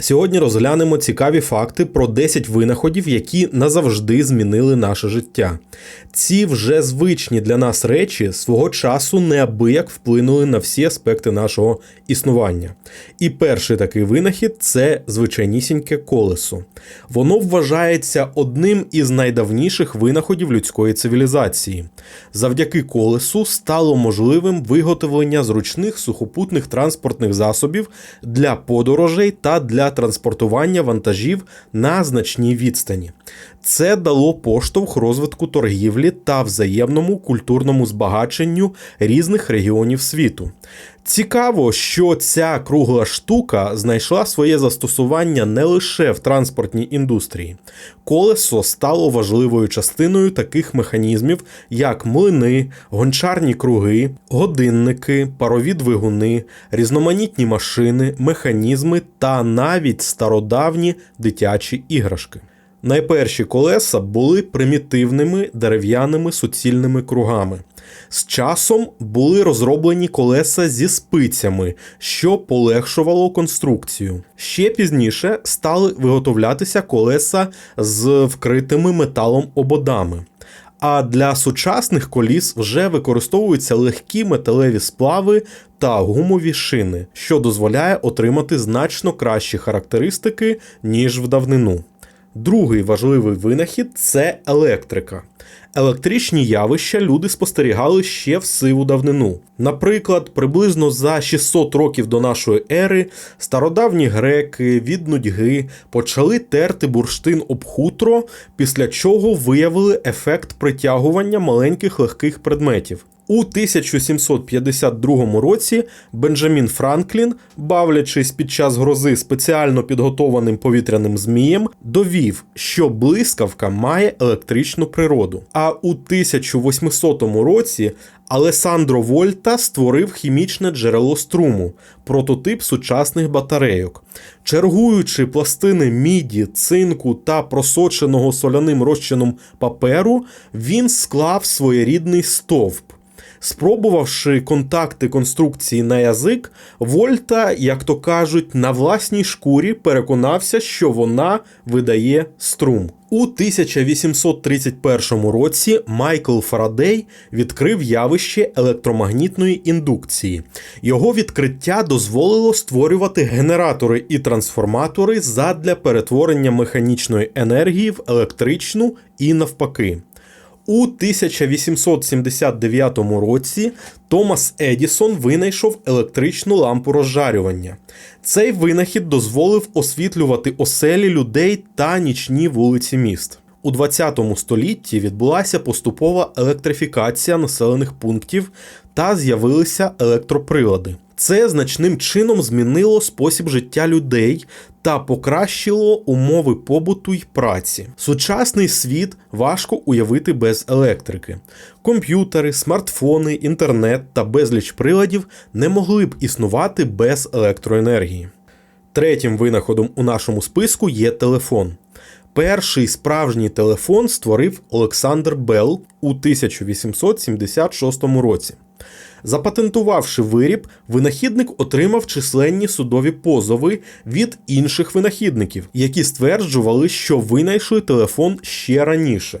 Сьогодні розглянемо цікаві факти про 10 винаходів, які назавжди змінили наше життя. Ці вже звичні для нас речі свого часу неабияк вплинули на всі аспекти нашого існування. І перший такий винахід це звичайнісіньке колесо. Воно вважається одним із найдавніших винаходів людської цивілізації. Завдяки колесу стало можливим виготовлення зручних сухопутних транспортних засобів для подорожей та для транспортування вантажів на значній відстані. Це дало поштовх розвитку торгівлі та взаємному культурному збагаченню різних регіонів світу. Цікаво, що ця кругла штука знайшла своє застосування не лише в транспортній індустрії. Колесо стало важливою частиною таких механізмів, як млини, гончарні круги, годинники, парові двигуни, різноманітні машини, механізми та навіть стародавні дитячі іграшки. Найперші колеса були примітивними дерев'яними суцільними кругами. З часом були розроблені колеса зі спицями, що полегшувало конструкцію. Ще пізніше стали виготовлятися колеса з вкритими металом ободами. А для сучасних коліс вже використовуються легкі металеві сплави та гумові шини, що дозволяє отримати значно кращі характеристики, ніж в давнину. Другий важливий винахід це електрика. Електричні явища люди спостерігали ще в сиву давнину. Наприклад, приблизно за 600 років до нашої ери стародавні греки від нудьги почали терти бурштин об хутро, після чого виявили ефект притягування маленьких легких предметів. У 1752 році Бенджамін Франклін, бавлячись під час грози спеціально підготованим повітряним змієм, довів, що блискавка має електричну природу. А у 1800 році Алесандро Вольта створив хімічне джерело струму, прототип сучасних батарейок. Чергуючи пластини міді, цинку та просоченого соляним розчином паперу, він склав своєрідний стовп. Спробувавши контакти конструкції на язик, Вольта, як то кажуть, на власній шкурі переконався, що вона видає струм. У 1831 році Майкл Фарадей відкрив явище електромагнітної індукції. Його відкриття дозволило створювати генератори і трансформатори задля перетворення механічної енергії в електричну і навпаки. У 1879 році Томас Едісон винайшов електричну лампу розжарювання. Цей винахід дозволив освітлювати оселі людей та нічні вулиці міст. У 20 столітті відбулася поступова електрифікація населених пунктів та з'явилися електроприлади. Це значним чином змінило спосіб життя людей та покращило умови побуту й праці. Сучасний світ важко уявити без електрики. Комп'ютери, смартфони, інтернет та безліч приладів не могли б існувати без електроенергії. Третім винаходом у нашому списку є телефон. Перший справжній телефон створив Олександр Белл у 1876 році. Запатентувавши виріб, винахідник отримав численні судові позови від інших винахідників, які стверджували, що винайшли телефон ще раніше.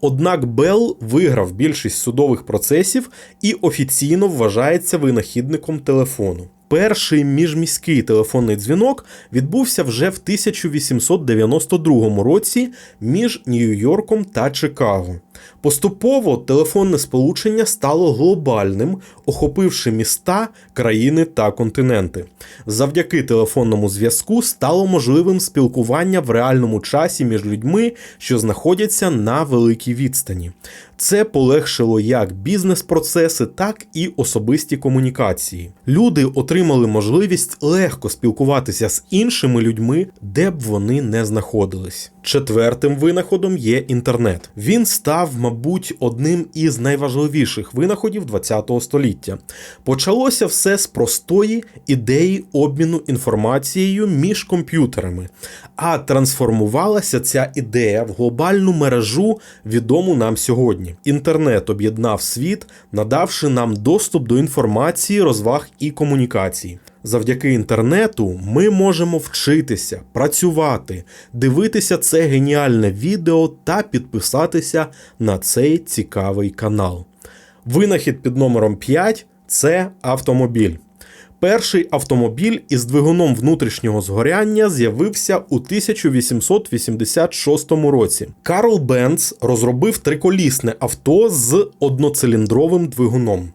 Однак Белл виграв більшість судових процесів і офіційно вважається винахідником телефону. Перший міжміський телефонний дзвінок відбувся вже в 1892 році між Нью-Йорком та Чикаго. Поступово телефонне сполучення стало глобальним, охопивши міста, країни та континенти. Завдяки телефонному зв'язку стало можливим спілкування в реальному часі між людьми, що знаходяться на великій відстані. Це полегшило як бізнес-процеси, так і особисті комунікації. Люди отримали можливість легко спілкуватися з іншими людьми, де б вони не знаходились. Четвертим винаходом є інтернет. Він став, мабуть, одним із найважливіших винаходів ХХ століття. Почалося все з простої ідеї обміну інформацією між комп'ютерами, а трансформувалася ця ідея в глобальну мережу, відому нам сьогодні. Інтернет об'єднав світ, надавши нам доступ до інформації, розваг і комунікацій. Завдяки інтернету ми можемо вчитися, працювати, дивитися це геніальне відео та підписатися на цей цікавий канал. Винахід під номером 5 це автомобіль. Перший автомобіль із двигуном внутрішнього згоряння з'явився у 1886 році. Карл Бенц розробив триколісне авто з одноциліндровим двигуном.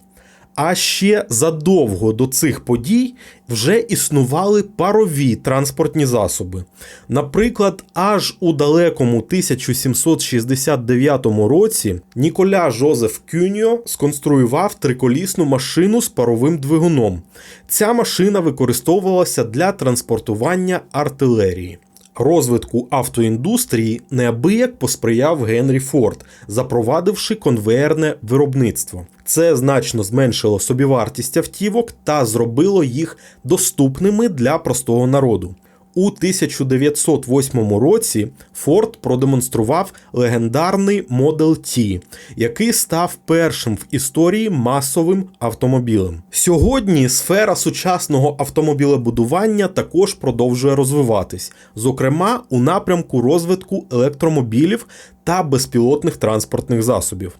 А ще задовго до цих подій вже існували парові транспортні засоби. Наприклад, аж у далекому 1769 році Ніколя Жозеф Кюньо сконструював триколісну машину з паровим двигуном. Ця машина використовувалася для транспортування артилерії. Розвитку автоіндустрії неабияк посприяв Генрі Форд, запровадивши конвеєрне виробництво. Це значно зменшило собівартість автівок та зробило їх доступними для простого народу. У 1908 році Форд продемонстрував легендарний Model T, який став першим в історії масовим автомобілем. Сьогодні сфера сучасного автомобілебудування також продовжує розвиватись, зокрема у напрямку розвитку електромобілів та безпілотних транспортних засобів.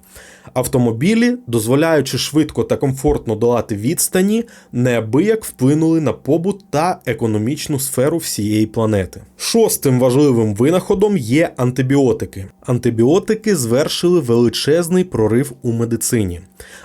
Автомобілі, дозволяючи швидко та комфортно долати відстані, неабияк вплинули на побут та економічну сферу всієї планети. Шостим важливим винаходом є антибіотики. Антибіотики звершили величезний прорив у медицині,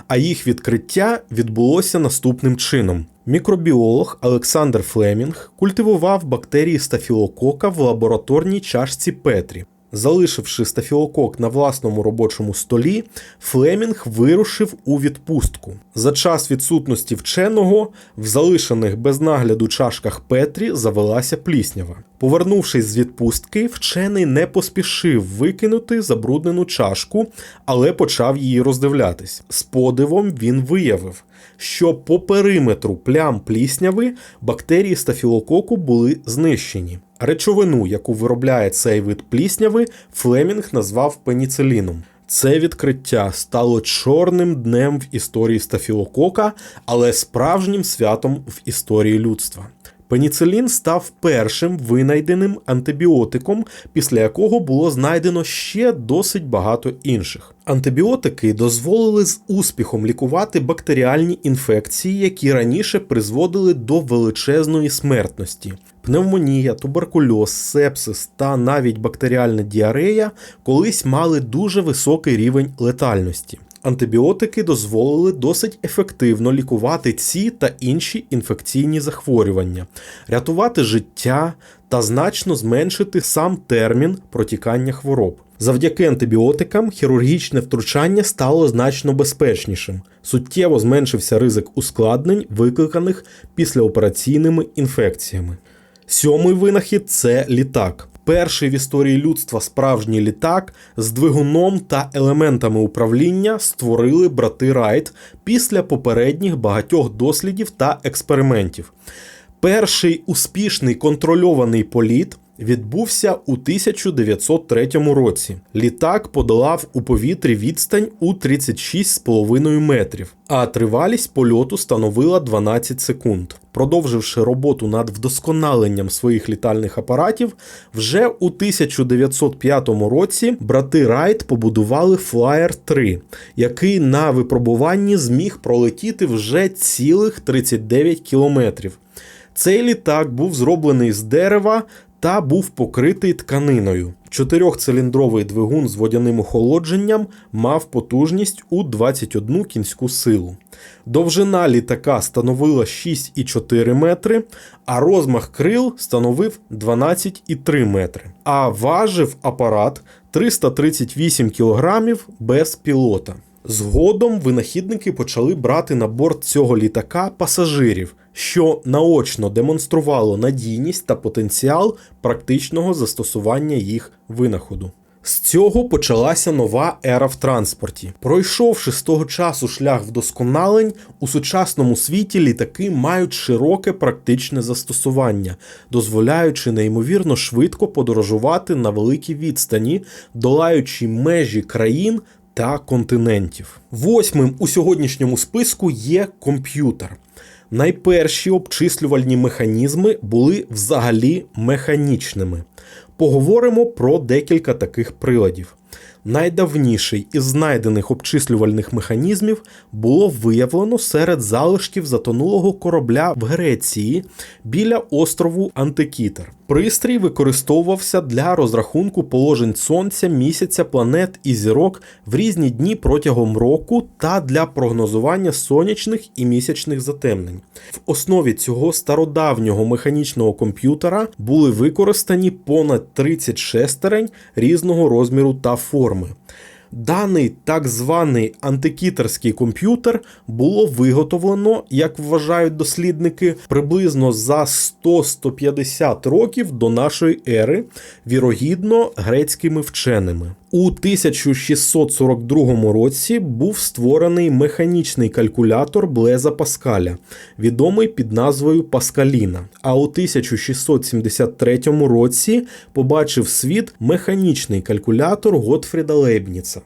а їх відкриття відбулося наступним чином. Мікробіолог Олександр Флемінг культивував бактерії стафілокока в лабораторній чашці Петрі. Залишивши стафілокок на власному робочому столі, Флемінг вирушив у відпустку. За час відсутності вченого в залишених без нагляду чашках Петрі завелася пліснява. Повернувшись з відпустки, вчений не поспішив викинути забруднену чашку, але почав її роздивлятись. З подивом він виявив, що по периметру плям плісняви бактерії стафілококу були знищені. Речовину, яку виробляє цей вид плісняви, Флемінг назвав пеніциліном. Це відкриття стало чорним днем в історії стафілокока, але справжнім святом в історії людства. Пеніцилін став першим винайденим антибіотиком, після якого було знайдено ще досить багато інших. Антибіотики дозволили з успіхом лікувати бактеріальні інфекції, які раніше призводили до величезної смертності. Пневмонія, туберкульоз, сепсис та навіть бактеріальна діарея колись мали дуже високий рівень летальності. Антибіотики дозволили досить ефективно лікувати ці та інші інфекційні захворювання, рятувати життя та значно зменшити сам термін протікання хвороб. Завдяки антибіотикам хірургічне втручання стало значно безпечнішим. Суттєво зменшився ризик ускладнень, викликаних післяопераційними інфекціями. Сьомий винахід це літак. Перший в історії людства справжній літак з двигуном та елементами управління створили брати Райт після попередніх багатьох дослідів та експериментів. Перший успішний контрольований політ відбувся у 1903 році. Літак подолав у повітрі відстань у 36,5 метрів, а тривалість польоту становила 12 секунд. Продовживши роботу над вдосконаленням своїх літальних апаратів, вже у 1905 році брати Райт побудували Flyer 3, який на випробуванні зміг пролетіти вже цілих 39 кілометрів. Цей літак був зроблений з дерева та був покритий тканиною. Чотирьохциліндровий двигун з водяним охолодженням мав потужність у 21 кінську силу. Довжина літака становила 6,4 метри, а розмах крил становив 12,3 метри. А важив апарат 338 кілограмів без пілота. Згодом винахідники почали брати на борт цього літака пасажирів, що наочно демонструвало надійність та потенціал практичного застосування їх винаходу. З цього почалася нова ера в транспорті. Пройшовши з того часу шлях вдосконалень, у сучасному світі літаки мають широке практичне застосування, дозволяючи неймовірно швидко подорожувати на великій відстані, долаючи межі країн та континентів. Восьмим у сьогоднішньому списку є комп'ютер. Найперші обчислювальні механізми були взагалі механічними. Поговоримо про декілька таких приладів. Найдавніший із знайдених обчислювальних механізмів було виявлено серед залишків затонулого корабля в Греції біля острову Антикітер. Пристрій використовувався для розрахунку положень сонця, місяця, планет і зірок в різні дні протягом року та для прогнозування сонячних і місячних затемнень. В основі цього стародавнього механічного комп'ютера були використані понад 30 шестерень різного розміру та форми. Даний так званий антикітерський комп'ютер було виготовлено, як вважають дослідники, приблизно за 100-150 років до нашої ери, вірогідно грецькими вченими. У 1642 році був створений механічний калькулятор Блеза Паскаля, відомий під назвою Паскаліна. А у 1673 році побачив світ механічний калькулятор Готфріда Лейбніца.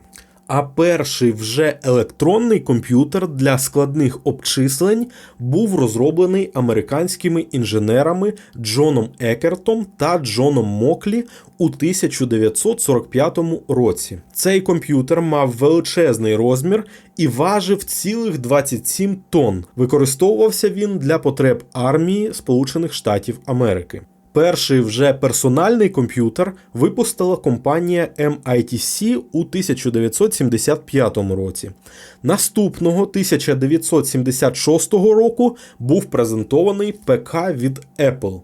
А перший вже електронний комп'ютер для складних обчислень був розроблений американськими інженерами Джоном Екертом та Джоном Моклі у 1945 році. Цей комп'ютер мав величезний розмір і важив цілих 27 тонн. Використовувався він для потреб армії Сполучених Штатів Америки. Перший вже персональний комп'ютер випустила компанія MITC у 1975 році. Наступного 1976 року був презентований ПК від Apple.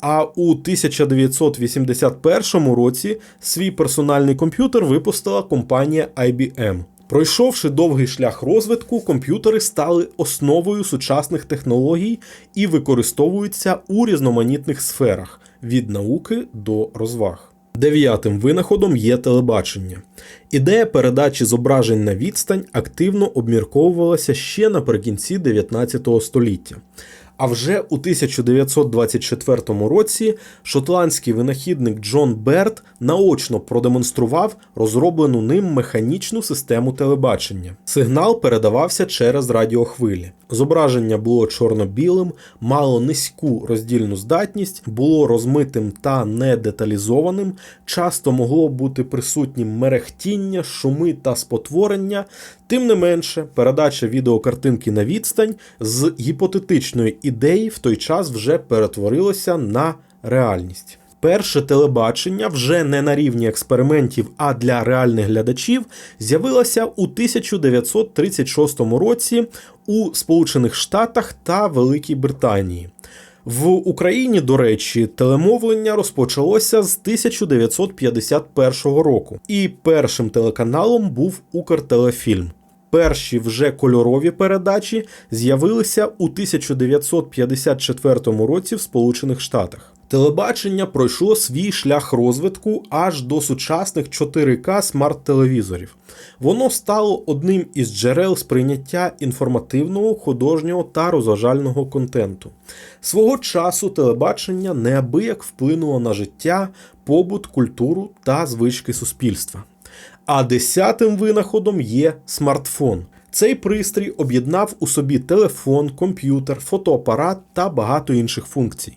А у 1981 році свій персональний комп'ютер випустила компанія IBM. Пройшовши довгий шлях розвитку, комп'ютери стали основою сучасних технологій і використовуються у різноманітних сферах від науки до розваг. Дев'ятим винаходом є телебачення. Ідея передачі зображень на відстань активно обмірковувалася ще наприкінці 19 століття. А вже у 1924 році шотландський винахідник Джон Берт наочно продемонстрував розроблену ним механічну систему телебачення. Сигнал передавався через радіохвилі. Зображення було чорно-білим, мало низьку роздільну здатність, було розмитим та недеталізованим, часто могло бути присутнім мерехтіння, шуми та спотворення. Тим не менше, передача відеокартинки на відстань з гіпотетичної ідеї в той час вже перетворилася на реальність. Перше телебачення вже не на рівні експериментів, а для реальних глядачів з'явилося у 1936 році у Сполучених Штатах та Великій Британії. В Україні, до речі, телемовлення розпочалося з 1951 року, і першим телеканалом був Укртелефільм. Перші вже кольорові передачі з'явилися у 1954 році в Сполучених Штатах. Телебачення пройшло свій шлях розвитку аж до сучасних 4К смарт-телевізорів. Воно стало одним із джерел сприйняття інформативного, художнього та розважального контенту. Свого часу телебачення неабияк вплинуло на життя, побут, культуру та звички суспільства. А десятим винаходом є смартфон. Цей пристрій об'єднав у собі телефон, комп'ютер, фотоапарат та багато інших функцій.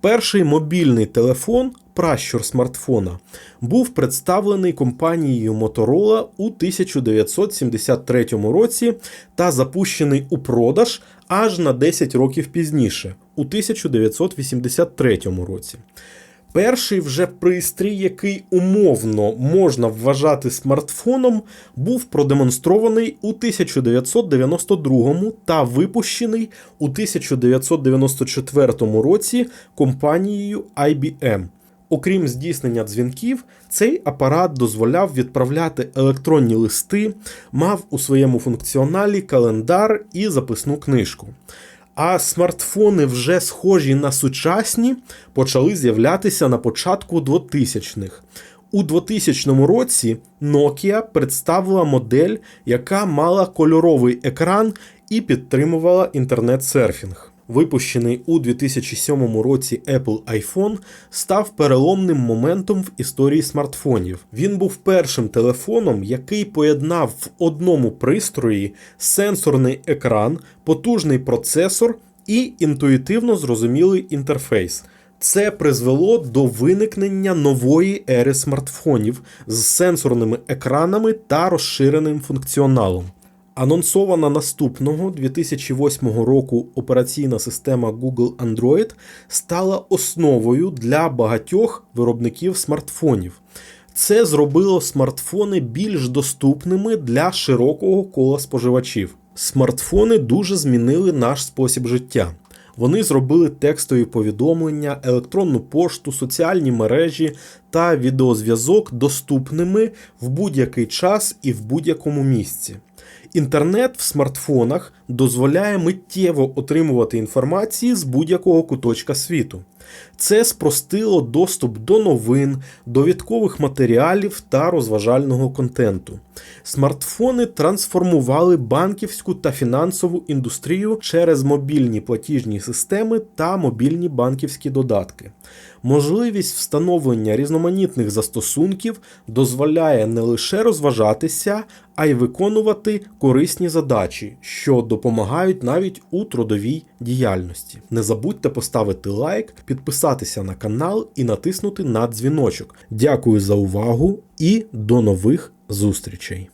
Перший мобільний телефон, пращур смартфона, був представлений компанією Motorola у 1973 році та запущений у продаж аж на 10 років пізніше, у 1983 році. Перший вже пристрій, який умовно можна вважати смартфоном, був продемонстрований у 1992 та випущений у 1994 році компанією IBM. Окрім здійснення дзвінків, цей апарат дозволяв відправляти електронні листи, мав у своєму функціоналі календар і записну книжку. А смартфони, вже схожі на сучасні, почали з'являтися на початку 2000-х. У 2000 році Nokia представила модель, яка мала кольоровий екран і підтримувала інтернет-серфінг. Випущений у 2007 році Apple iPhone став переломним моментом в історії смартфонів. Він був першим телефоном, який поєднав в одному пристрої сенсорний екран, потужний процесор і інтуїтивно зрозумілий інтерфейс. Це призвело до виникнення нової ери смартфонів з сенсорними екранами та розширеним функціоналом. Анонсована наступного 2008 року операційна система Google Android стала основою для багатьох виробників смартфонів. Це зробило смартфони більш доступними для широкого кола споживачів. Смартфони дуже змінили наш спосіб життя. Вони зробили текстові повідомлення, електронну пошту, соціальні мережі та відеозв'язок доступними в будь-який час і в будь-якому місці. Інтернет в смартфонах дозволяє миттєво отримувати інформації з будь-якого куточка світу. Це спростило доступ до новин, довідкових матеріалів та розважального контенту. Смартфони трансформували банківську та фінансову індустрію через мобільні платіжні системи та мобільні банківські додатки. Можливість встановлення різноманітних застосунків дозволяє не лише розважатися, а й виконувати корисні задачі, що допомагають навіть у трудовій діяльності. Не забудьте поставити лайк, підписатися на канал і натиснути на дзвіночок. Дякую за увагу і до нових зустрічей!